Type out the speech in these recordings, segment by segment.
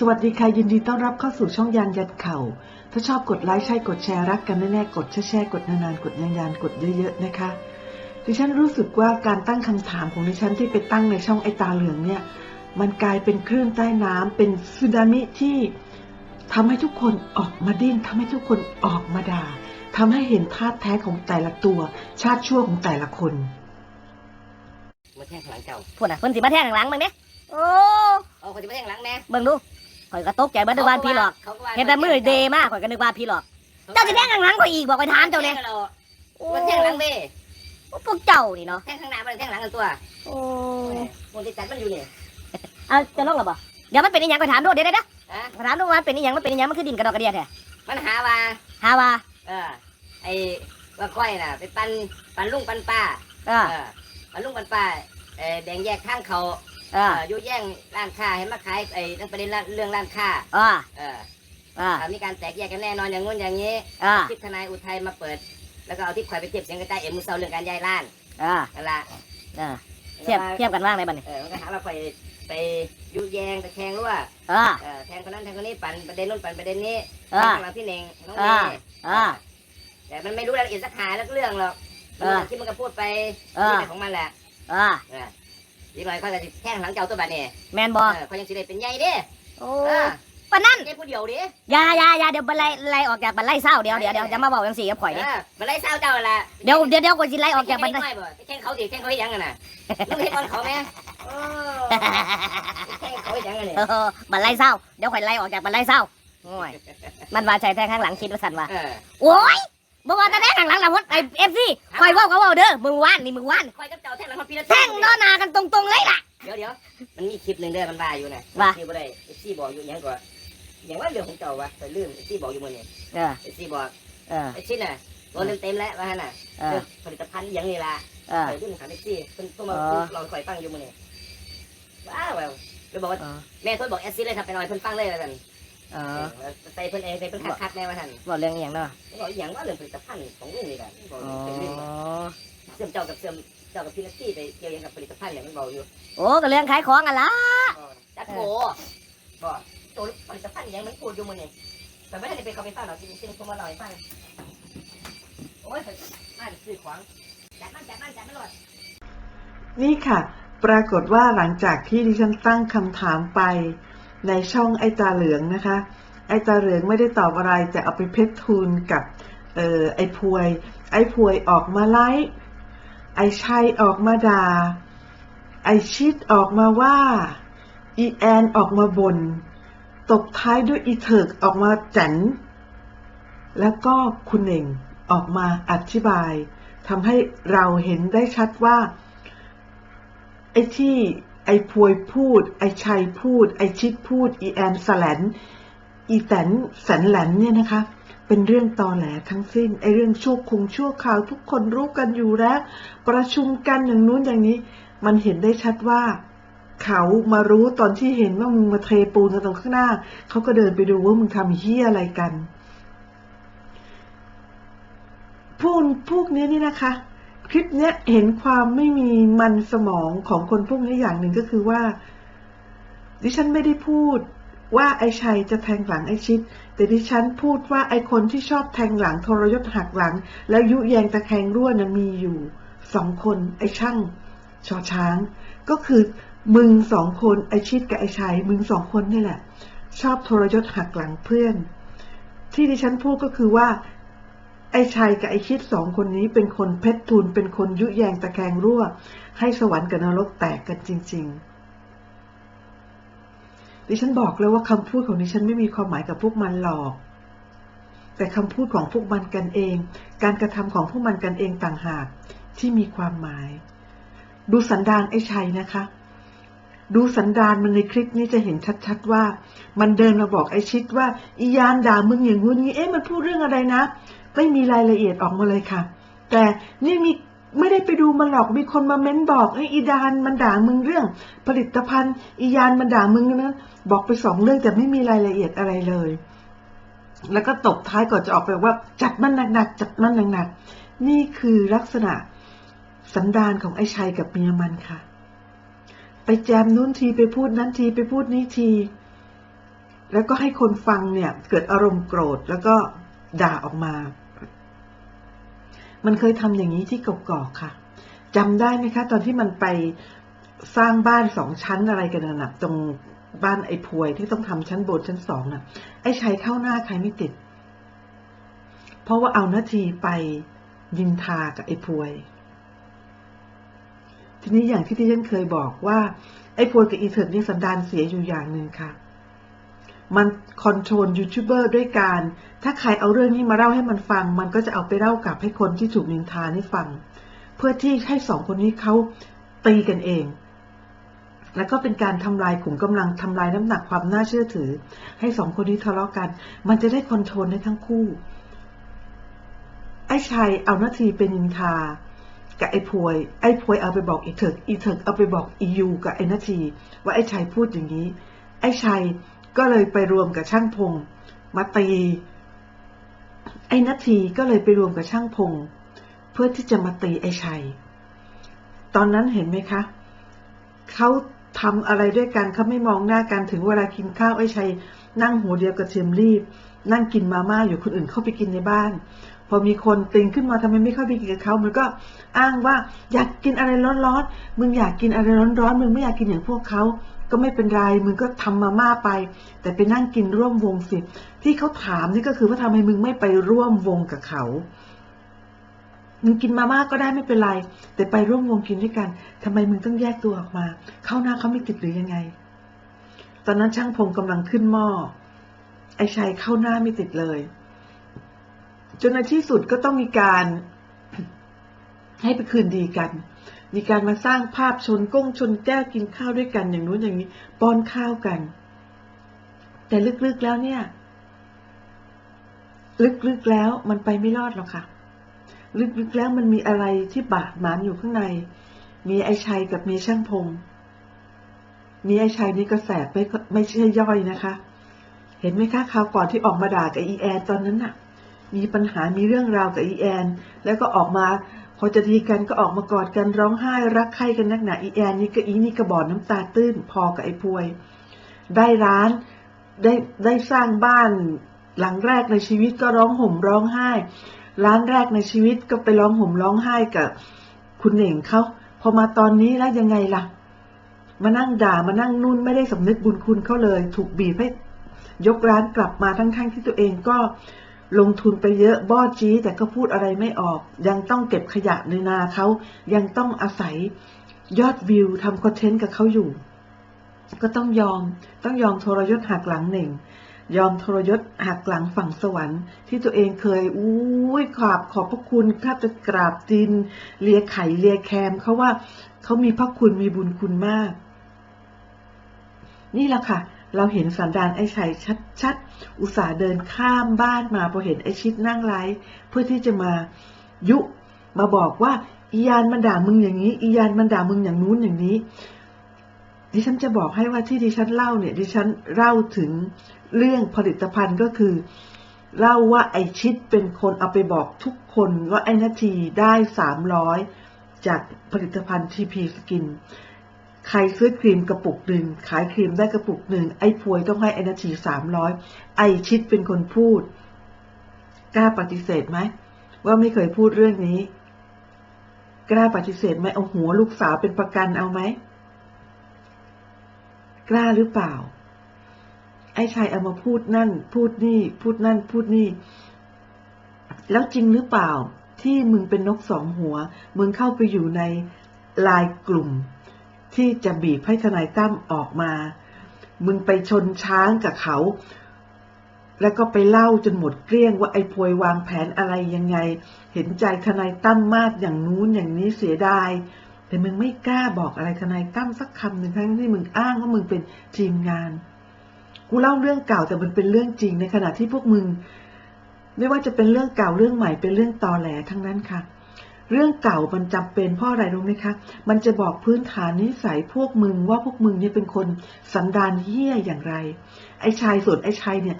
สวัสดีค่ะยินดีต้อนรับเข้าสู่ช่องยานยัดเข่า ถ้าชอบกดไลค์ใช่กดแชร์รักกันแน่ๆกดแชร์ๆกดนานๆกดยานยานๆกดเยอะๆนะคะ ดิฉันรู้สึกว่าการตั้งคำถามของดิฉันที่ไปตั้งในช่องไอตาเหลืองเนี่ย มันกลายเป็นคลื่นใต้น้ำเป็นสึนามิที่ทำให้ทุกคนออกมาดิ้นทำให้ทุกคนออกมาด่าทำให้เห็นธาตุแท้ของแต่ละตัว ชาติชั่วของแต่ละคนมาแทงข้างหลังเจ้าพูดน่ะเพิ่นสิมาแทงข้างหลังมึงเด้โอ้เอาคนที่มาแทงข้างหลังแม่เบิ่งดู ข่อยก็ตกใจเบิ่งนึกว่าพี่หลอกเขาว่าเห็นแต่มือเดมากข่อยก็นึกว่าพี่หลอก เจ้าสิแทงข้างหลังข่อยอีกบอกไปถามเจ้าเนี่ยโอ้มาแทงหลังเว้ยพวกเจ้านี่เนาะแทงข้างหน้ามันแทงหลังกันตัวโอ้คนที่จัดมันอยู่นี่เอาจะลงหรอบ่เดี๋ยวมันเป็นอีหยังไปถามดูเดี๋ยวเดี๋ยวเดี๋ยวฮะไปถามดูว่ามันเป็นอีหยังมันเป็นอีหยังมันคือดินกระดอกกระเดียแท้มันหาว่าหาว่าเออไอ้ว่าค่อยน่ะไปปันปันลุงปันป้าเออเออปันลุงปันป้าเออแบ่งแยกข้างเขา เอเอออ ยุแย่งร้านค้าให้มาขายไอ้เรื่องประเด็นเรื่องร้านค้าเออเออเออถ้ามีการแตกแยกกันแน่นอนอย่างงู้นอย่างนี้เออทิพทนายอุทัยมาเปิด แล้วก็เอาทิพข่อยไปเทียบเสียงกระจายเอ็มมือเซาเรื่องการย้ายร้านเออนั่นละเออเทียบเทียบกันว่างไหนบัดนี้เออมันก็หาเราไปไปยุแยงตะแคงรั่วเออเออแทงคนนั้นแทงคนนี้ปั่นประเด็นนู้นปั่นประเด็นนี้เอแทงอข้างหลังพี่เน่งน้องเอเมอย์เออแต่มันไม่รู้รายละเอียดสักหาสักเรื่องหรอกเออที่มันก็พูดไปเออที่ไหนของมันแหละเออเอออีกหน่อยเขาจะแทงหลังเจ้าตัวบัดนี่แมนบ่เออเขายังสิได้เป็นใหญ่เด้โอ้เออปานนั้นใหญ่ผู้เดียวดิอย่าอย่าอย่าเดี๋ยวบันไลไล่ออกจากบันไลเศร้าเดี๋ยวเดี๋ยวเดี๋ยวจะมาบอกจังซี่กับข่อยเอนี่อมันไล่เศร้าเจ้าแหละเดี๋ยวเดี๋ยวเดี๋ยวกูสิไล่ออกจากบันไดแข่งบ่แข่งเขาดิแข่งเขาให้ยังกันน่ะมึงเห็นตอนเขาไหมโอ้แข่งเขาให้ยังกันเนี่ยเออบันไลเศร้าเดี๋ยวข่อยไล่ออกจากบันไลเศร้าโอ้ยมันว่าใจแทงข้างหลังคิดว่าสันว่าเออโอ้ย บอกว่าแต่แทงข้างหลังนะพดไอเอฟซีข่อยเว่าก็เว่าเด้อมึงว่านนี่มึงว่านคอยกับเจ้าแท่งหลังมาปีละแทงนอนหนากันตรงๆเลยล่ะ เดี๋ยวเดี๋ยวมันมีคลิปหนึ่งเด้อมันว่าอยู่นะว่า ที่บ่ได้เอฟซีบอกอยู่อยังก่อนอย่างว่าเรื่องของเจ้าวะแต่ลืมเอฟซีบอกอยู่มื้อนี้เออเอฟซีบอกเออ ไอ้ชิ้นน่ะตัวเต็มเต็มๆแล้วว่าหั่นน่ะเออ ผลิตภัณฑ์อหยังนี่ล่ะ เออ ไปรุ่นขันเอฟซีเพิ่นโทรมาอ๋อลองคอยฟังอยู่มื้อนี้ว้าวแล้วเลยบอกว่าเออ แม่โทรบอกเอฟซีเลยครับไปหน่อยเพิ่นฟังเลยว่าซั่นเออเออใส่เพิ่นเองใส่เพิ่นคักๆแน่ว่าซั่นบอกเรื่องอหย่างเนาะบอกอหย่างว่าเรื่องผลิตภัณฑ์ของลุงนี่แหละบอกอ๋อเป็นเรื่องเสื่อมเจ้ากับเสื่อมเจ้ากับพี่นักซี่ไปเกี่ยวยังกับผลิตภัณฑ์อย่างมันบอกอยู่โอ้ก็เรื่องขายของอะล่ะจัดโบบอกตัวผลิตภัณฑ์อย่างมันพูดอยู่มื้อนี้แต่ไม่ได้ไปเข้าไปฟังหรอกจริงๆโทรมาเล่าให้ฟังโอ้ยน่าจะซื้อของจัดมันจัดมันจัดมันหลอดนี่ค่ะ ปรากฏว่าหลังจากที่ดิฉันตั้งคำถามไป ในช่องไอตาเหลืองนะคะ ไอตาเหลืองไม่ได้ตอบอะไรแต่เอาไปเพชรทูลกับเออไอพวย ไอพวยออกมาไลฟ์ไอชัยออกมาด่า ไอชิดออกมาว่า อีแอนออกมาบน่นตบท้ายด้วยอีเถิกออกมาจันแล้วก็คุณเองออกมาอธิบายทำให้เราเห็นได้ชัดว่า ไอ้ที่ ไอ้พวยพูด ไอ้ชัยพูด ไอ้ชิดพูด อีแอนสแลนอีแตนแสนแหลนเนี่ยนะคะ เป็นเรื่องตอแหลทั้งสิ้น ไอ้เรื่องชั่วคงชั่วข่าวทุกคนรู้กันอยู่แล้ว ประชุมกันอย่างนู้นอย่างนี้ มันเห็นได้ชัดว่า เขามารู้ตอนที่เห็นว่ามึงมาเทปูนกันตรงข้างหน้า เขาก็เดินไปดูว่ามึงทำเฮี้ยอะไรกันพวกพวกนี้นี่นะคะ คลิปเนี้ยเห็นความไม่มีมันสมองของคนพวกนี้อย่างหนึ่งก็คือว่า ดิฉันไม่ได้พูดว่าไอ้ชัยจะแทงหลังไอ้ชิด แต่ดิฉันพูดว่าไอ้คนที่ชอบแทงหลังทรยศหักหลัง แล้วยุแยงตะแคงรั่วนะมีอยู่สองคนไอ้ช่างชอช้าง ก็คือมึงสองคนไอ้ชิดกับไอ้ชัยมึงสองคนนี่แหละ ชอบทรยศหักหลังเพื่อน ที่ดิฉันพูดก็คือว่า ไอ้ชัยกับไอ้ชิดสองคนนี้เป็นคนเพชรทุนเป็นคนยุแยงตะแคงรั่ว ให้สวรรค์กับนรกแตกกันจริง ๆ ดิฉันบอกแล้วว่าคำพูดของดิฉันไม่มีความหมายกับพวกมันหรอก แต่คำพูดของพวกมันกันเอง การกระทำของพวกมันกันเองต่างหากที่มีความหมาย ดูสันดานไอ้ชัยนะคะดูสันดานมันในคลิปนี้จะเห็นชัดๆว่า มันเดินมาบอกไอ้ชิดว่าอียานด่ามึงอย่างงู้นงี้เอ๊ะมันพูดเรื่องอะไรนะ ไม่มีรายละเอียดออกมาเลยค่ะ แต่นี่มีไม่ได้ไปดูมันหรอก มีคนมาเม้นบอกไอ้อีดานมันด่ามึงเรื่อง ผลิตภัณฑ์ อียานมันด่ามึงนะบอกไปสองเรื่องแต่ไม่มีรายละเอียดอะไรเลย แล้วก็ตบท้ายก่อนจะออกไปว่า จัดมันหนักๆจัดมันหนักๆนี่คือลักษณะสันดานของไอ้ชัยกับเมียมันค่ะ ไปแจมนู้นทีไปพูดนั้นทีไปพูดนี้ที แล้วก็ให้คนฟังเนี่ย เกิดอารมณ์โกรธแล้วก็ด่าออกมา มันเคยทำอย่างนี้ที่กกอกค่ะจำได้ไหมคะ ตอนที่มันไปสร้างบ้านสองชั้นอะไรกันนะตรงบ้านไอ้พวยที่ต้องทำชั้นบนชั้นสองน่ะ ไอ้ชัยเข้าหน้าใครไม่ติด เพราะว่าเอานาทีไปยินทากับไอ้พวย ทีนี้อย่างที่ที่ฉันเคยบอกว่าไอ้พวยกับอีเถิดนี่สันดานเสียอยู่อย่างหนึ่งค่ะ มันคอนโทรลยูทูบเบอร์ด้วยการ ถ้าใครเอาเรื่องนี้มาเล่าให้มันฟัง มันก็จะเอาไปเล่ากลับให้คนที่ถูกนินทาให้ฟัง เพื่อที่ให้สองคนนี้เขาตีกันเอง แล้วก็เป็นการทำลายขุมกำลังทำลายน้ำหนักความน่าเชื่อถือ ให้สองคนนี้ทะเลาะกัน มันจะได้คอนโทรลได้ทั้งคู่ ไอ้ชัยเอานาทีเป็นนินทากับไอ้พวย ไอ้พวยเอาไปบอกอีเถิกอีเถิกเอาไปบอกอียูกับไอ้นาทีว่าไอ้ชัยพูดอย่างนี้ ไอ้ชัย ก็เลยไปรวมกับช่างพงมาตี ไอ้นาทีก็เลยไปรวมกับช่างพงเพื่อที่จะมาตีไอ้ชัย ตอนนั้นเห็นไหมคะเขาทำอะไรด้วยกันเขาไม่มองหน้ากันถึงเวลากินข้าวไอ้ชัย นั่งหัวเดียวกับเทียมรีบ นั่งกินมาม่าอยู่คนอื่นเข้าไปกินในบ้าน พอมีคนติงขึ้นมาทำไมไม่เข้าไปกินกับเขามันก็อ้างว่าอยากกินอะไรร้อนๆมึงอยากกินอะไรร้อนๆมึงไม่อยากกินอย่างพวกเขาก็ไม่เป็นไรมึงก็ทำมาม่าไป แต่ไปนั่งกินร่วมวงสิที่เขาถามนี่ก็คือว่าทำไมมึงไม่ไปร่วมวงกับเขามึงกินมาม่าก็ได้ไม่เป็นไร แต่ไปร่วมวงกินด้วยกันทำไมมึงต้องแยกตัวออกมา เข้าหน้าเขาไม่ติดหรือยังไง ตอนนั้นช่างพงกำลังขึ้นหม้อไอ้ชัยเข้าหน้าไม่ติดเลย จนในที่สุดก็ต้องมีการให้ไปคืนดีกัน มีการมาสร้างภาพชนก้งชนแก้วกินข้าวด้วยกันอย่างนู้นอย่างนี้ป้อนข้าวกัน แต่ลึกๆแล้วเนี่ย ลึกๆแล้วมันไปไม่รอดหรอกค่ะ ลึกๆแล้วมันมีอะไรที่บาดหมางอยู่ข้างใน มีไอ้ชัยกับมีช่างพงมีไอ้ชัยนี่ก็แสบไม่ไม่ใช่ย่อยนะคะ เห็นไหมคะคราวก่อนที่ออกมาด่ากับอีแอนตอนนั้นน่ะ มีปัญหามีเรื่องราวกับอีแอน แล้วก็ออกมาพอจะดีกันก็ออกมากอดกันร้องไห้รักใคร่กันนักหนาอีแอนนี่ก็อีนี่ก็บอดน้ำตาตื้นพอกับไอ้พวย ได้ร้านได้ได้สร้างบ้านหลังแรกในชีวิตก็ร้องห่มร้องไห้ ร้านแรกในชีวิตก็ไปร้องห่มร้องไห้กับคุณเหน่งเขาพอมาตอนนี้แล้วยังไงล่ะ มานั่งด่ามานั่งนุ่นไม่ได้สำนึกบุญคุณเขาเลย ถูกบีบให้ยกร้านกลับมาทั้งๆที่ตัวเองก็ ลงทุนไปเยอะบ้อจี้แต่ก็พูดอะไรไม่ออก ยังต้องเก็บขยะในนาเขายังต้องอาศัยยอดวิวทำคอนเทนต์กับเขาอยู่ ก็ต้องยอมต้องยอมทรยศหักหลังหนึ่ง ยอมทรยศหักหลังฝั่งสวรรค์ ที่ตัวเองเคยอุ้ยขอบขอบพระคุณข้าจะกราบดินเลียไข่เลียแคมเขาว่าเขามีพระคุณมีบุญคุณมาก นี่แหละค่ะ เราเห็นสันดานไอ้ชัยชัดๆ อุตส่าห์เดินข้ามบ้านมาพอเห็นไอ้ชิดนั่งไลฟ์เพื่อที่จะมายุมาบอกว่าอียานมันด่ามึงอย่างนี้อียานมันด่ามึงอย่างนู้นอย่างนี้ ดิฉันจะบอกให้ว่าที่ดิฉันเล่าเนี่ย ดิฉันเล่าถึงเรื่องผลิตภัณฑ์ก็คือ เล่าว่าไอชิดเป็นคนเอาไปบอกทุกคนว่าไอ้นาทีได้สามร้อยจากผลิตภัณฑ์ทีพีสกิน ใครซื้อครีมกระปุกหนึ่งขายครีมได้กระปุกหนึ่งไอ้พวยต้องให้ไอ้นาทีสามร้อยไอชิดเป็นคนพูด กล้าปฏิเสธไหมว่าไม่เคยพูดเรื่องนี้ กล้าปฏิเสธไหมเอาหัวลูกสาวเป็นประกันเอาไหมกล้าหรือเปล่า ไอ้ชายเอามาพูดนั่น พูดนี่ พูดนั่น พูดนี่ แล้วจริงหรือเปล่า ที่มึงเป็นนกสองหัว มึงเข้าไปอยู่ในลายกลุ่ม ที่จะบีบให้ทนายตั้มออกมา มึงไปชนช้างกับเขา แล้วก็ไปเล่าจนหมดเกลี้ยงว่าไอ้พวยวางแผนอะไรยังไง เห็นใจทนายตั้มมากอย่างนู้นอย่างนี้เสียดาย แต่มึงไม่กล้าบอกอะไรทนายตั้มสักคำหนึ่งทั้งที่มึงอ้างว่ามึงเป็นทีมงาน กูเล่าเรื่องเก่าแต่มันเป็นเรื่องจริงในขณะที่พวกมึง ไม่ว่าจะเป็นเรื่องเก่าเรื่องใหม่เป็นเรื่องตอแหลทั้งนั้นค่ะ เรื่องเก่ามันจำเป็นเพราะอะไรรู้ไหมคะ มันจะบอกพื้นฐานนิสัยพวกมึงว่าพวกมึงเนี่ยเป็นคนสันดานเหี้ยอย่างไร ไอ้ชายส่วนไอ้ชายเนี่ย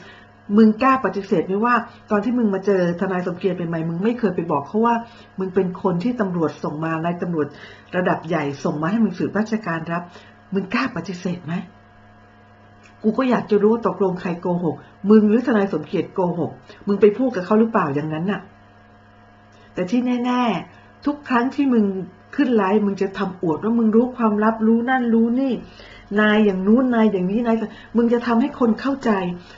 มึงกล้าปฏิเสธไหมว่า ตอนที่มึงมาเจอทนายสมเกียรติเป็นใหม่มึงไม่เคยไปบอกเขาว่า มึงเป็นคนที่ตำรวจส่งมานายตำรวจระดับใหญ่ส่งมาให้มึงสืบราชการรับ มึงกล้าปฏิเสธไหมกูก็อยากจะรู้ตกลงใครโกหก มึงหรือทนายสมเกียรติโกหก มึงไปพูดกับเขาหรือเปล่าอย่างนั้นน่ะ แต่ที่แน่ ๆ ทุกครั้งที่มึงขึ้นไลฟ์มึงจะทำอวดว่ามึงรู้ความลับรู้นั่นรู้นี่ นายอย่างนู้นนายอย่างนี้นายมึงจะทำให้คนเข้าใจ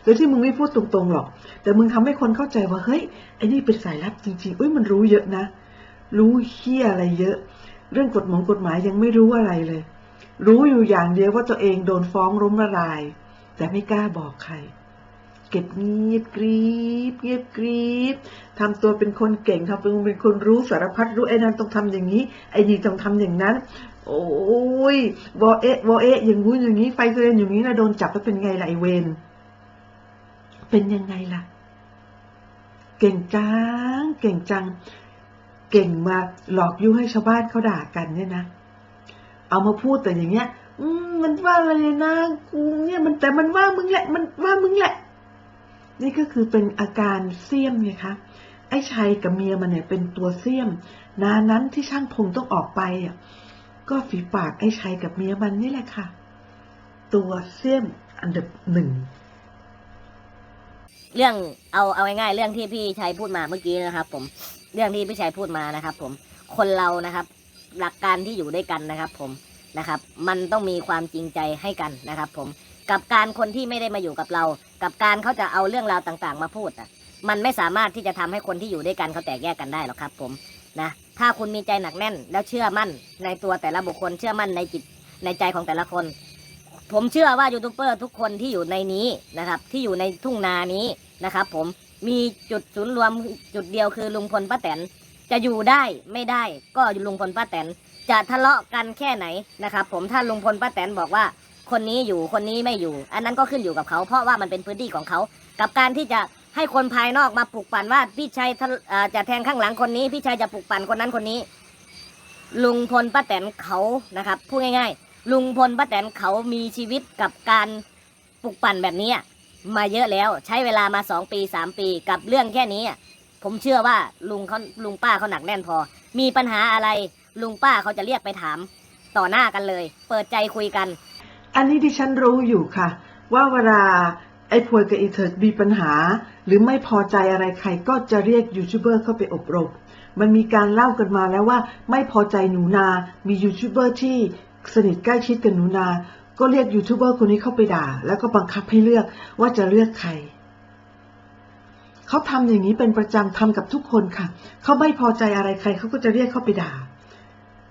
โดยที่มึงไม่พูดตรงๆหรอก แต่มึงทำให้คนเข้าใจว่าเฮ้ยไอ้นี่เป็นสายลับจริงๆเอ้ยมันรู้เยอะนะ รู้เฮียอะไรเยอะ เรื่องกฎหมายกฎหมายยังไม่รู้อะไรเลย รู้อยู่อย่างเดียวว่าตัวเองโดนฟ้องล้มละลาย แต่ไม่กล้าบอกใคร เก็บเงียบกรีบเงียบกรีบทำตัวเป็นคนเก่งทำเป็นเป็นคนรู้สารพัดรู้ไอ้นั้นต้องทำอย่างนี้ ไอ้นี่ต้องทำอย่างนั้น โอ้ยวอเอะวอเอะอย่างงู้นอย่างนี้ไฟเรนอย่างนี้นะโดนจับแล้วเป็นไงล่ะไอเวนเป็นยังไงล่ะ เก่งจังเก่งจัง เก่งมาหลอกยุ่ให้ชาวบ้านเขาด่ากันเนี่ยนะ เอามาพูดแต่อย่างเงี้ยมันว่าอะไรนะกูเนี่ยมันแต่มันว่ามึงแหละ มันว่ามึงแหละ นี่ก็คือเป็นอาการเสี้ยมไงคะไอ้ชัยกับเมียมันเนี่ยเป็นตัวเสี้ยม นานั้นที่ช่างพงต้องออกไปอะก็ฝีปากไอ้ชัยกับเมียมันนี่แหละค่ะ ตัวเสี้ยมอันดับหนึ่งเรื่องเอาเอาง่ายๆเรื่องที่พี่ชัยพูดมาเมื่อกี้นะครับ ผมเรื่องที่พี่ชัยพูดมานะครับ ผมคนเรานะครับ หลักการที่อยู่ด้วยกันนะครับ ผมนะครับ มันต้องมีความจริงใจให้กันนะครับ ผม กับการคนที่ไม่ได้มาอยู่กับเรา กับการเขาจะเอาเรื่องราวต่างๆ มาพูดอะ มันไม่สามารถที่จะทำให้คนที่อยู่ด้วยกันเขาแตกแยกกันได้หรอกครับ ผมนะถ้าคุณมีใจหนักแน่น แล้วเชื่อมั่นในตัวแต่ละบุคคลเชื่อมั่นในจิตในใจของแต่ละคน ผมเชื่อว่ายูทูบเบอร์ทุกคนที่อยู่ในนี้นะครับ ที่อยู่ในทุ่งนานี้นะครับ ผมมีจุดศูนย์รวมจุดเดียวคือลุงพลป้าแตนจะอยู่ได้ไม่ได้ก็ลุงพลป้าแตนจะทะเลาะกันแค่ไหนนะครับ ผมถ้าลุงพลป้าแตนบอกว่า คนนี้อยู่คนนี้ไม่อยู่ อันนั้นก็ขึ้นอยู่กับเขา เพราะว่ามันเป็นพื้นที่ของเขา กับการที่จะให้คนภายนอกมาปลุกปั่นว่าพี่ชัยจะแทงข้างหลังคนนี้ พี่ชัยจะปลุกปั่นคนนั้นคนนี้ ลุงพลป้าแตนเขานะครับพูดง่าย ๆ ลุงพลป้าแตนเขามีชีวิตกับการปลุกปั่นแบบนี้มาเยอะแล้วใช้เวลามาสองปีสามปีกับเรื่องแค่นี้ ผมเชื่อว่าลุงเขาลุงป้าเขาหนักแน่นพอ มีปัญหาอะไร ลุงป้าเขาจะเรียกไปถาม ต่อหน้ากันเลย เปิดใจคุยกัน อันนี้ดิฉันรู้อยู่ค่ะ ว่าเวลาไอ้พวยกับอีเทิร์ดมีปัญหา หรือไม่พอใจอะไรใครก็จะเรียกยูทูบเบอร์เข้าไปอบรม มันมีการเล่ากันมาแล้วว่าไม่พอใจหนูนา มียูทูบเบอร์ที่สนิทใกล้ชิดกับหนูนา ก็เรียกยูทูบเบอร์คนนี้เข้าไปด่า แล้วก็บังคับให้เลือกว่าจะเลือกใครเขาทำอย่างนี้เป็นประจำทำกับทุกคนค่ะ เขาไม่พอใจอะไรใครเขาก็จะเรียกเข้าไปด่า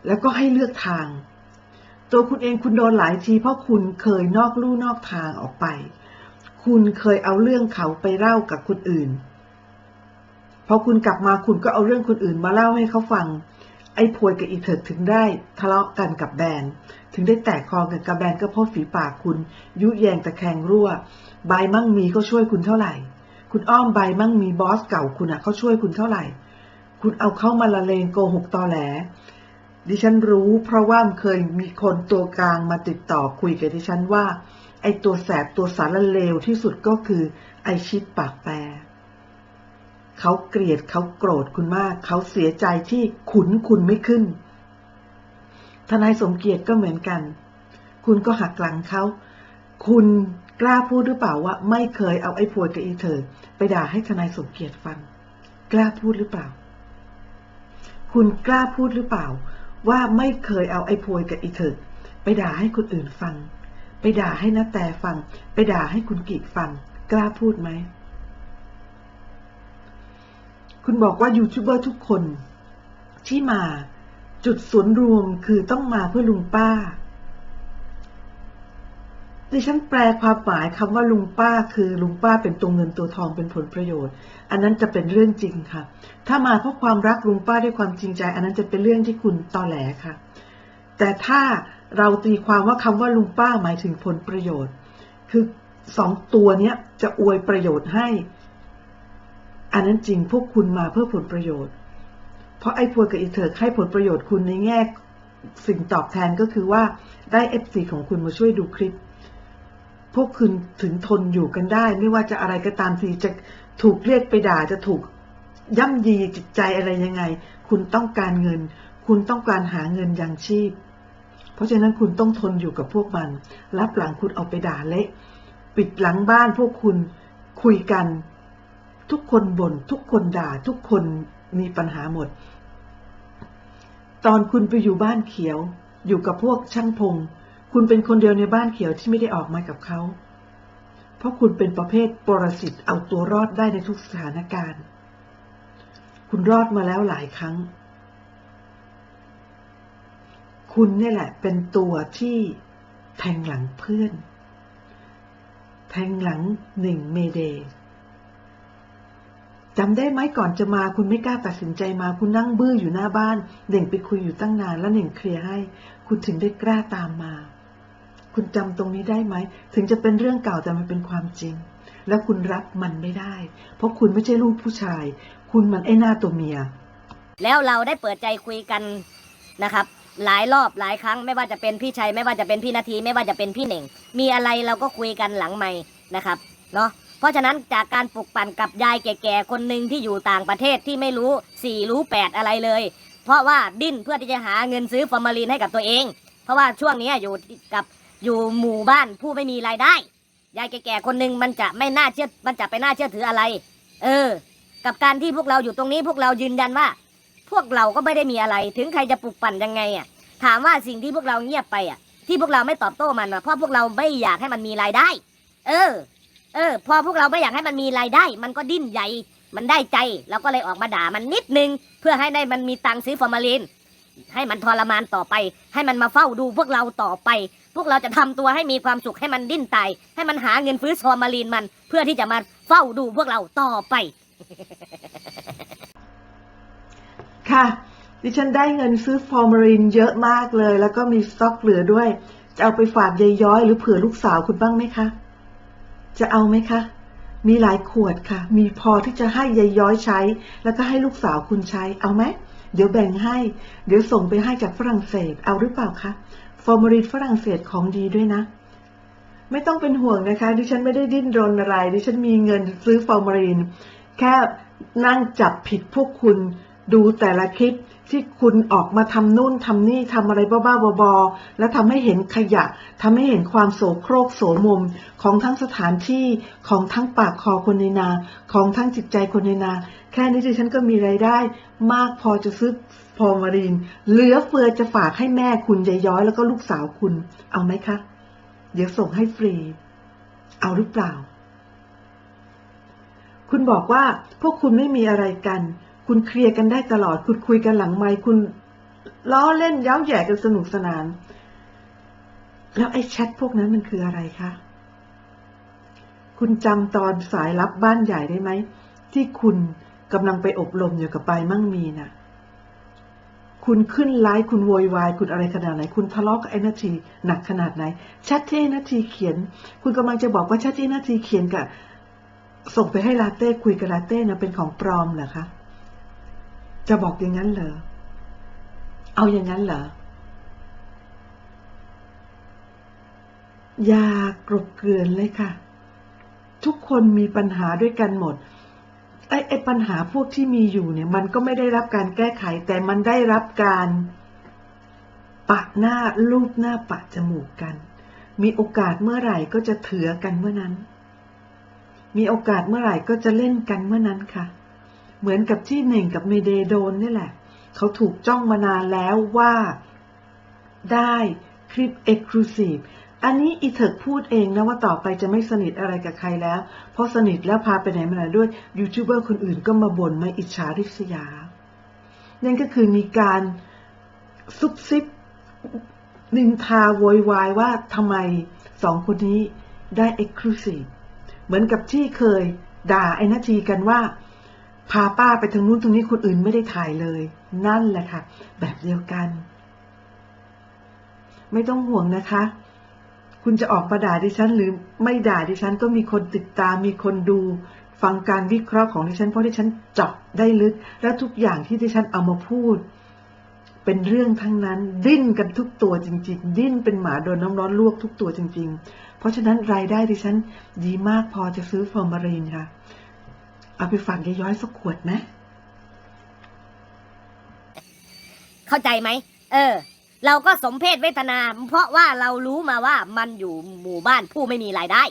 แล้วก็ให้เลือกทาง ตัวคุณเองคุณโดนหลายทีเพราะคุณเคยนอกลู่นอกทางออกไป คุณเคยเอาเรื่องเขาไปเล่ากับคนอื่น พอคุณกลับมาคุณก็เอาเรื่องคนอื่นมาเล่าให้เขาฟัง ไอ้พวยกับอีเถิดถึงได้ทะเลาะกันกับแบรนถึงได้แตกคอกันกับแบรนก็เพราะฝีปากคุณ ยุแยงตะแคงรั่ว ใบมั่งมีก็ช่วยคุณเท่าไหร่ คุณอ้อมใบมั่งมีบอสเก่าคุณอะเขาช่วยคุณเท่าไหร่ คุณเอาเข้ามาละเลงโกหกตอแหล ดิฉันรู้เพราะว่าเคยมีคนตัวกลางมาติดต่อคุยกับดิฉันว่า ไอตัวแสบตัวสารเลวที่สุดก็คือ ไอชิดปากแปรเขาเกลียดเขาโกรธคุณมาก เขาเสียใจที่ขุนคุณไม่ขึ้น ทนายสมเกียรติก็เหมือนกัน คุณก็หักหลังเขา คุณกล้าพูดหรือเปล่าว่า ไม่เคยเอาไอ้พวยกับอีเธอ ไปด่าให้ทนายสมเกียรติฟัง กล้าพูดหรือเปล่า คุณกล้าพูดหรือเปล่า ว่าไม่เคยเอาไอ้พวยกับอีเถิดไปด่าให้คนอื่นฟัง ไปด่าให้นาแต่ฟัง ไปด่าให้คุณกีกฟัง กล้าพูดไหม คุณบอกว่ายูทูบเบอร์ทุกคน ที่มาจุดศูนย์รวมคือต้องมาเพื่อลุงป้า ดิฉันแปลความหมายคำว่าลุงป้าคือลุงป้าเป็นตัวเงินตัวทองเป็นผลประโยชน์ อันนั้นจะเป็นเรื่องจริงค่ะ ถ้ามาเพราะความรักลุงป้าด้วยความจริงใจ อันนั้นจะเป็นเรื่องที่คุณตอแหลค่ะ แต่ถ้าเราตีความว่าคำว่าลุงป้าหมายถึงผลประโยชน์ คือสองตัวเนี้ยจะอวยประโยชน์ให้ อันนั้นจริงพวกคุณมาเพื่อผลประโยชน์ เพราะไอ้พวกกับอีเถิร์ให้ผลประโยชน์คุณในแง่สิ่งตอบแทนก็คือว่าได้เอฟซีของคุณมาช่วยดูคลิป พวกคุณถึงทนอยู่กันได้ ไม่ว่าจะอะไรก็ตามทีจะถูกเรียกไปด่าจะถูกย่ำยีจิตใจอะไรยังไง คุณต้องการเงิน คุณต้องการหาเงินยังชีพ เพราะฉะนั้นคุณต้องทนอยู่กับพวกมันรับหลังคุณเอาไปด่าเละปิดหลังบ้านพวกคุณคุยกัน ทุกคนบน่นทุกคนด่าทุกคนมีปัญหาหมด ตอนคุณไปอยู่บ้านเขียว อยู่กับพวกช่างพง คุณเป็นคนเดียวในบ้านเขียวที่ไม่ได้ออกมากับเขา เพราะคุณเป็นประเภทปรสิตเอาตัวรอดได้ในทุกสถานการณ์ คุณรอดมาแล้วหลายครั้ง คุณนี่แหละเป็นตัวที่แทงหลังเพื่อน แทงหลังหนึ่งเมเดย์จำได้ไหมก่อนจะมาคุณไม่กล้าตัดสินใจมาคุณนั่งบื้ออยู่หน้าบ้านเน่งไปคุยอยู่ตั้งนานแล้วเน่งเคลียร์ให้ คุณถึงได้กล้าตามมา คุณจำตรงนี้ได้ไหม ถึงจะเป็นเรื่องเก่าแต่มันเป็นความจริง แล้วคุณรับมันไม่ได้ เพราะคุณไม่ใช่ลูกผู้ชาย คุณมันไอ้หน้าตัวเมีย แล้วเราได้เปิดใจคุยกันนะครับ หลายรอบหลายครั้งไม่ว่าจะเป็นพี่ชัยไม่ว่าจะเป็นพี่นาที ไม่ว่าจะเป็นพี่เหน่ง มีอะไรเราก็คุยกันหลังไม่นะครับเนาะเพราะฉะนั้นจากการปลุกปั่นกับยายแก่ๆคนหนึ่งที่อยู่ต่างประเทศที่ไม่รู้สี่รู้แปดอะไรเลย เพราะว่าดิ้นเพื่อที่จะหาเงินซื้อฟอร์มาลีนให้กับตัวเอง เพราะว่าช่วงนี้อยู่กับ อยู่หมู่บ้านผู้ไม่มีรายได้ ยายแก่ๆคนหนึ่งมันจะไม่น่าเชื่อ มันจะไปน่าเชื่อถืออะไร เออ กับการที่พวกเราอยู่ตรงนี้พวกเรายืนยันว่า พวกเราก็ไม่ได้มีอะไร ถึงใครจะปลุกปั่นยังไงอะ ถามว่าสิ่งที่พวกเราเงียบไปอะ ที่พวกเราไม่ตอบโต้มันอะเพราะพวกเราไม่อยากให้มันมีรายได้ เออ เออ พอพวกเราไม่อยากให้มันมีรายได้ มันก็ดิ้นใหญ่ มันได้ใจเราก็เลยออกมาด่ามันนิดนึง เพื่อให้ได้มันมีตังค์ซื้อฟอร์มาลีนให้มันทรมานต่อไป ให้มันมาเฝ้าดูพวกเราต่อไป พวกเราจะทำตัวให้มีความสุขให้มันดิ้นตายให้มันหาเงินฟื้นฟอร์มาลีนมัน เพื่อที่จะมาเฝ้าดูพวกเราต่อไป ค่ะ ดิฉันได้เงินซื้อฟอร์มารินเยอะมากเลย แล้วก็มีสต็อกเหลือด้วย จะเอาไปฝากยายย้อยหรือเผื่อลูกสาวคุณบ้างไหมคะ จะเอาไหมคะ มีหลายขวดค่ะ มีพอที่จะให้ยายย้อยใช้ แล้วก็ให้ลูกสาวคุณใช้ เอาไหมเดี๋ยวแบ่งให้ เดี๋ยวส่งไปให้จากฝรั่งเศส เอาหรือเปล่าคะ ฟอร์มารินฝรั่งเศสของดีด้วยนะ ไม่ต้องเป็นห่วงนะคะ ดิฉันไม่ได้ดิ้นรนอะไร ดิฉันมีเงินซื้อฟอร์มารินแค่นั่งจับผิดพวกคุณ ดูแต่ละคลิปที่คุณออกมาทำนู่นทำนี่ทำอะไรบ้าๆบอๆแล้วทำให้เห็นขยะทำให้เห็นความโสโครกโสมม ของทั้งสถานที่ของทั้งปากคอคนในนา ของทั้งจิตใจคนในนา แค่นี้ดิฉันก็มีไรายได้ มากพอจะซื้อฟอมารีน เหลือเฟือจะฝากให้แม่คุณยายย้อยแล้วก็ลูกสาวคุณ เอาไหมคะ เดี๋ยวส่งให้ฟรี เอาหรือเปล่า คุณบอกว่าพวกคุณไม่มีอะไรกัน คุณเคลียร์กันได้ตลอด คุณคุยกันหลังไมค์คุณล้อเล่นเย้าแย่กันสนุกสนาน แล้วไอ้แชทพวกนั้นมันคืออะไรคะ คุณจำตอนสายลับบ้านใหญ่ได้ไหม ที่คุณกำลังไปอบรมอยู่กับปายมั่งมีน่ะ คุณขึ้นไลฟ์คุณโวยวาย คุณอะไรขนาดไหน คุณทะเลาะกับไอ้นาทีหนักขนาดไหนแชทที่ไอ้นาทีเขียน คุณกำลังจะบอกว่าแชทที่นาทีเขียนกับส่งไปให้ลาเต้คุยกับลาเต้นะเป็นของปลอมเหรอคะ จะบอกอย่างนั้นเหรอ เอาอย่างนั้นเหรอ อย่ากรบเกลือนเลยค่ะ ทุกคนมีปัญหาด้วยกันหมดไอ้ไอ้ปัญหาพวกที่มีอยู่เนี่ย มันก็ไม่ได้รับการแก้ไข แต่มันได้รับการปะหน้าลูบหน้าปะจมูกกัน มีโอกาสเมื่อไหร่ก็จะเถือกันเมื่อนั้น มีโอกาสเมื่อไหร่ก็จะเล่นกันเมื่อนั้นค่ะ เหมือนกับที่เน่งกับเมเดโดนนี่แหละ เขาถูกจ้องมานานแล้วว่าได้คลิป Exclusive อันนี้อีเถิกพูดเองนะว่าต่อไปจะไม่สนิทอะไรกับใครแล้ว เพราะสนิทแล้วพาไปไหนมาไหนด้วยยูทูบเบอร์คนอื่นก็มาบ่นมาอิจฉาริษยา นั่นก็คือมีการซุบซิบนินทาโวยวายว่าทำไมสองคนนี้ได้ Exclusive เหมือนกับที่เคยด่าไอ้นาทีกันว่า พาป้าไปทางนู้นทางนี้คนอื่นไม่ได้ถ่ายเลย นั่นแหละค่ะ แบบเดียวกัน ไม่ต้องห่วงนะคะ คุณจะออกมาด่าดิฉันหรือไม่ด่าดิฉันก็มีคนติดตามมีคนดูฟังการวิเคราะห์ของดิฉันเพราะดิฉันเจาะได้ลึก และทุกอย่างที่ดิฉันเอามาพูด เป็นเรื่องทั้งนั้น ดิ้นกันทุกตัวจริง ๆ ดิ้นเป็นหมาโดนน้ำร้อนลวกทุกตัวจริง ๆ เพราะฉะนั้นรายได้ดิฉันดีมากพอจะซื้อฟอร์มารีนค่ะ เอาไปฝากยายย้อยสักขวดไหมเข้าใจไหม เออ เราก็สมเพศเวทนา เพราะว่าเรารู้มาว่ามันอยู่หมู่บ้านผู้ไม่มีรายได้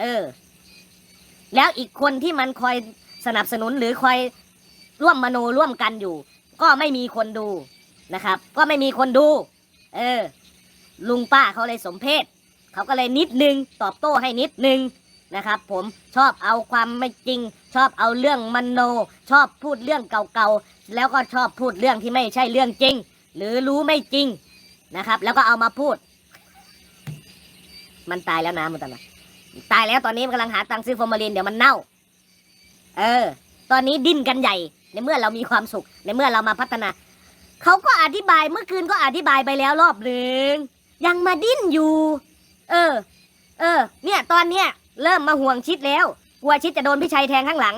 เออ แล้วอีกคนที่มันคอยสนับสนุนหรือคอยร่วมมโนร่วมกันอยู่ ก็ไม่มีคนดูนะครับ ก็ไม่มีคนดู เออ ลุงป้าเขาเลยสมเพศ เขาก็เลยนิดนึง ตอบโต้ให้นิดนึง นะครับ ผมชอบเอาความไม่จริง ชอบเอาเรื่องมโน ชอบพูดเรื่องเก่าๆแล้วก็ชอบพูดเรื่องที่ไม่ใช่เรื่องจริง หรือรู้ไม่จริงนะครับ แล้วก็เอามาพูด มันตายแล้วนะมันตอนนั้นตายแล้วตอนนี้มันกำลังหาตังค์ซื้อฟอร์มาลินเดี๋ยวมันเน่า เออ ตอนนี้ดิ้นกันใหญ่ ในเมื่อเรามีความสุข ในเมื่อเรามาพัฒนา เขาก็อธิบายเมื่อคืนก็อธิบายไปแล้วรอบหนึ่งยังมาดิ้นอยู่ เออ เออ เนี่ย ตอนเนี้ย เริ่มมาห่วงชิดแล้วกลัวชิดจะโดนพี่ชัยแทงข้างหลัง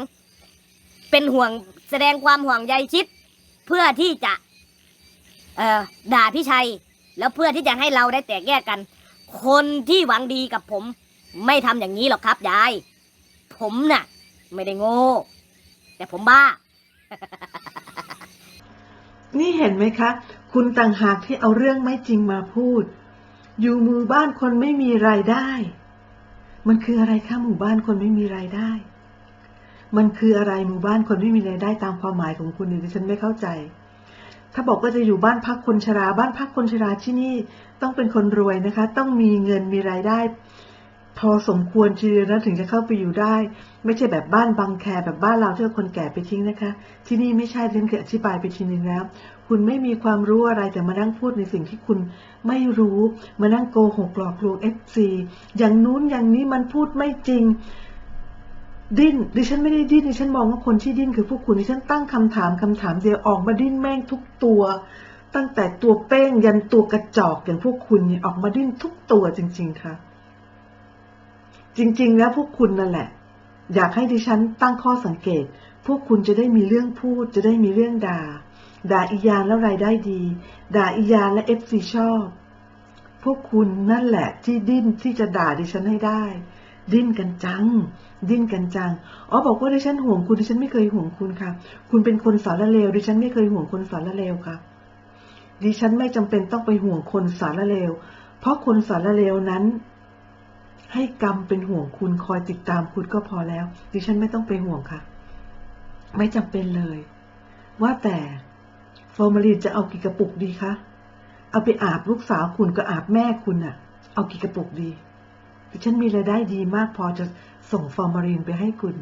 เป็นห่วงแสดงความห่วงใยชิด เพื่อที่จะ เอ่อด่าพี่ชัย แล้วเพื่อที่จะให้เราได้แตกแยกกัน คนที่หวังดีกับผม ไม่ทำอย่างนี้หรอกครับยาย ผมน่ะ ไม่ได้โง่ แต่ผมบ้า นี่เห็นไหมคะ คุณต่างหากที่เอาเรื่องไม่จริงมาพูด อยู่หมู่บ้านคนไม่มีรายได้ มันคืออะไรคะหมู่บ้านคนไม่มีรายได้ มันคืออะไรหมู่บ้านคนไม่มีรายได้ตามความหมายของคุณเนี่ยดิฉันไม่เข้าใจ ถ้าบอกว่าจะอยู่บ้านพักคนชรา บ้านพักคนชราที่นี่ต้องเป็นคนรวยนะคะ ต้องมีเงินมีรายได้ พอสมควรทีเดียวนะถึงจะเข้าไปอยู่ได้ ไม่ใช่แบบบ้านบางแคแบบบ้านเราที่คนแก่ไปทิ้งนะคะ ที่นี่ไม่ใช่เรียนเคยอธิบายไปทีนึงแล้ว คุณไม่มีความรู้อะไรแต่มานั่งพูดในสิ่งที่คุณไม่รู้ มานั่งโกหกหลอกลวงเอฟซีอย่างนู้นอย่างนี้มันพูดไม่จริง ดิ้นดิฉันไม่ได้ดิ้นดิฉันมองว่าคนที่ดิ้นคือพวกคุณดิฉันตั้งคำถามคำถามเดียวออกมาดิ้นแม่งทุกตัว ตั้งแต่ตัวเป้งยันตัวกระจอกอย่างพวกคุณเนี่ยออกมาดิ้นทุกตัวจริง ๆค่ะ จริง ๆ แล้วพวกคุณนั่นแหละ อยากให้ดิฉันตั้งข้อสังเกต พวกคุณจะได้มีเรื่องพูดจะได้มีเรื่องด่า ด่าอียานแล้วรายได้ดี ด่าอียานและเอฟซีชอบ พวกคุณนั่นแหละที่ดิ้นที่จะด่าดิฉันให้ได้ ดิ้นกันจัง ดิ้นกันจัง อ๋อบอกว่าดิฉันห่วงคุณดิฉันไม่เคยห่วงคุณค่ะ คุณเป็นคนสารเลวดิฉันไม่เคยห่วงคนสารเลวค่ะ ดิฉันไม่จำเป็นต้องไปห่วงคนสารเลว เพราะคนสารเลวนั้น ให้กรรมเป็นห่วงคุณคอยติดตามคุณก็พอแล้ว ดิฉันไม่ต้องไปห่วงค่ะ ไม่จำเป็นเลย ว่าแต่ ฟอร์มาลีนจะเอากี่กระปุกดีคะ เอาไปอาบลูกสาวคุณก็อาบแม่คุณอะเอากี่กระปุกดี ดิฉันมีรายได้ดีมากพอจะส่งฟอร์มาลีนไปให้คุณ